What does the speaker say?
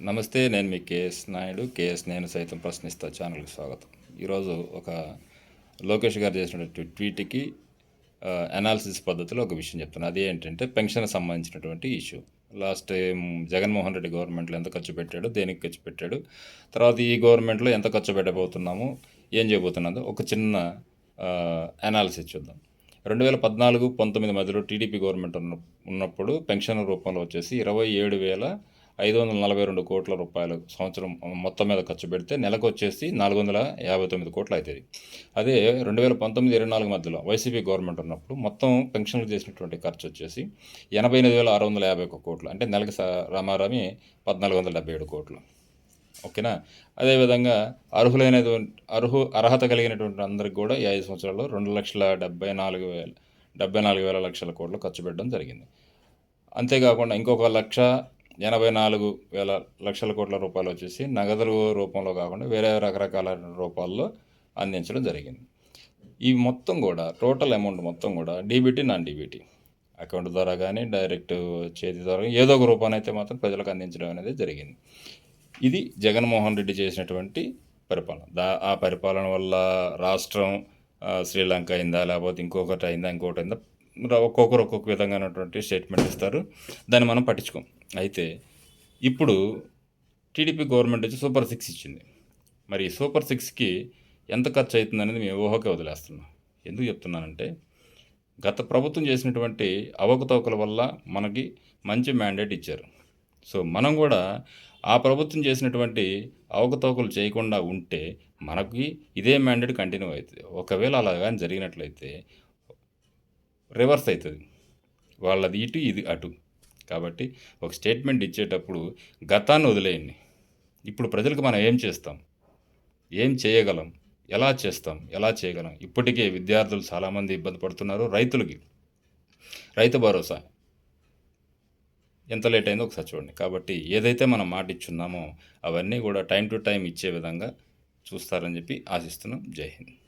నమస్తే నేను మీ KS Naidu. KS నేను సైతం ప్రశ్నిస్తా ఛానల్కి స్వాగతం. ఈరోజు ఒక లోకేష్ గారు చేసినటువంటి ట్వీట్కి అనాలిసిస్ పద్ధతిలో ఒక విషయం చెప్తున్నాను అది ఏంటంటే పెన్షన్ సంబంధించినటువంటి issue. Last time Jaganmohan Reddy గవర్నమెంట్లో ఎంత ఖర్చు పెట్టాడు దేనికి ఖర్చు పెట్టాడు తర్వాత ఈ గవర్నమెంట్లో ఎంత ఖర్చు పెట్టబోతున్నాము ఏం చేయబోతున్నదో ఒక చిన్న అనాలిసిస్ చూద్దాం. రెండు వేల పద్నాలుగు పంతొమ్మిది మధ్యలో టీడీపీ గవర్నమెంట్ ఉన్న ఉన్నప్పుడు పెన్షన్ రూపంలో వచ్చేసి ఇరవై ఏడు వేల ఐదు వందల నలభై రెండు కోట్ల రూపాయలు సంవత్సరం మొత్తం మీద ఖర్చు పెడితే నెలకు వచ్చేసి నాలుగు వందల యాభై తొమ్మిది కోట్లు అవుతుంది అదే రెండు వేల పంతొమ్మిది ఇరవై నాలుగు మధ్యలో వైసీపీ గవర్నమెంట్ ఉన్నప్పుడు మొత్తం పెన్షన్లు చేసినటువంటి ఖర్చు వచ్చేసి ఎనభై ఎనిమిది వేల ఆరు వందల యాభై ఒక కోట్లు అంటే నెలకి స- రామారామి పద్నాలుగు వందల డెబ్బై ఏడు కోట్లు. ఓకేనా? అదేవిధంగా అర్హులైన అర్హు అర్హత కలిగినటువంటి అందరికి కూడా ఈ ఐదు సంవత్సరాల్లో రెండు లక్షల డెబ్బై నాలుగు వేల డెబ్బై నాలుగు వేల లక్షల కోట్లు ఖర్చు పెట్టడం జరిగింది. అంతేకాకుండా ఇంకొక లక్ష ఎనభై నాలుగు వేల లక్షల కోట్ల రూపాయలు వచ్చేసి నగదు రూపంలో కాకుండా వేరే రకరకాల రూపాల్లో అందించడం జరిగింది. ఈ మొత్తం కూడా టోటల్ అమౌంట్ మొత్తం కూడా డీబీటీ నాన్ డీబీటీ అకౌంట్ ద్వారా కానీ డైరెక్ట్ చేతి ద్వారా ఏదో ఒక రూపాన్ని అయితే మాత్రం ప్రజలకు అందించడం అనేది జరిగింది. ఇది జగన్మోహన్ రెడ్డి చేసినటువంటి పరిపాలన. దా ఆ పరిపాలన వల్ల రాష్ట్రం శ్రీలంక అయిందా లేకపోతే ఇంకొకటి అయిందా ఇంకొకటి అయిందా ఒక్కొక్కరు ఒక్కొక్క విధంగానటువంటి స్టేట్మెంట్ ఇస్తారు. దాన్ని మనం పట్టించుకోం. అయితే ఇప్పుడు టీడీపీ గవర్నమెంట్ వచ్చి సూపర్ సిక్స్ ఇచ్చింది. మరి సూపర్ సిక్స్కి ఎంత ఖర్చు అవుతుంది అనేది మేము ఊహకే వదిలేస్తున్నాం. ఎందుకు చెప్తున్నానంటే గత ప్రభుత్వం చేసినటువంటి అవకతవకల వల్ల మనకి మంచి మ్యాండేట్ ఇచ్చారు. సో మనం కూడా ఆ ప్రభుత్వం చేసినటువంటి అవకతవకలు చేయకుండా ఉంటే మనకి ఇదే మ్యాండేట్ కంటిన్యూ అవుతుంది. ఒకవేళ అలా కానీ జరిగినట్లయితే రివర్స్ అవుతుంది. వాళ్ళది ఇటు ఇది అటు. కాబట్టి ఒక స్టేట్మెంట్ ఇచ్చేటప్పుడు గతాన్ని వదిలేయండి. ఇప్పుడు ప్రజలకు మనం ఏం చేస్తాం? ఏం చేయగలం? ఎలా చేస్తాం? ఎలా చేయగలం? ఇప్పటికే విద్యార్థులు చాలామంది ఇబ్బంది పడుతున్నారు రైతులకి. రైతు భరోసా. ఎంత లేట్ అయిందో ఒకసారి చూడండి. కాబట్టి ఏదైతే మనం మాట ఇచ్చున్నామో అవన్నీ కూడా టైం టు టైం ఇచ్చే విధంగా చూస్తారని చెప్పి ఆశిస్తున్నాం. జై హింద్.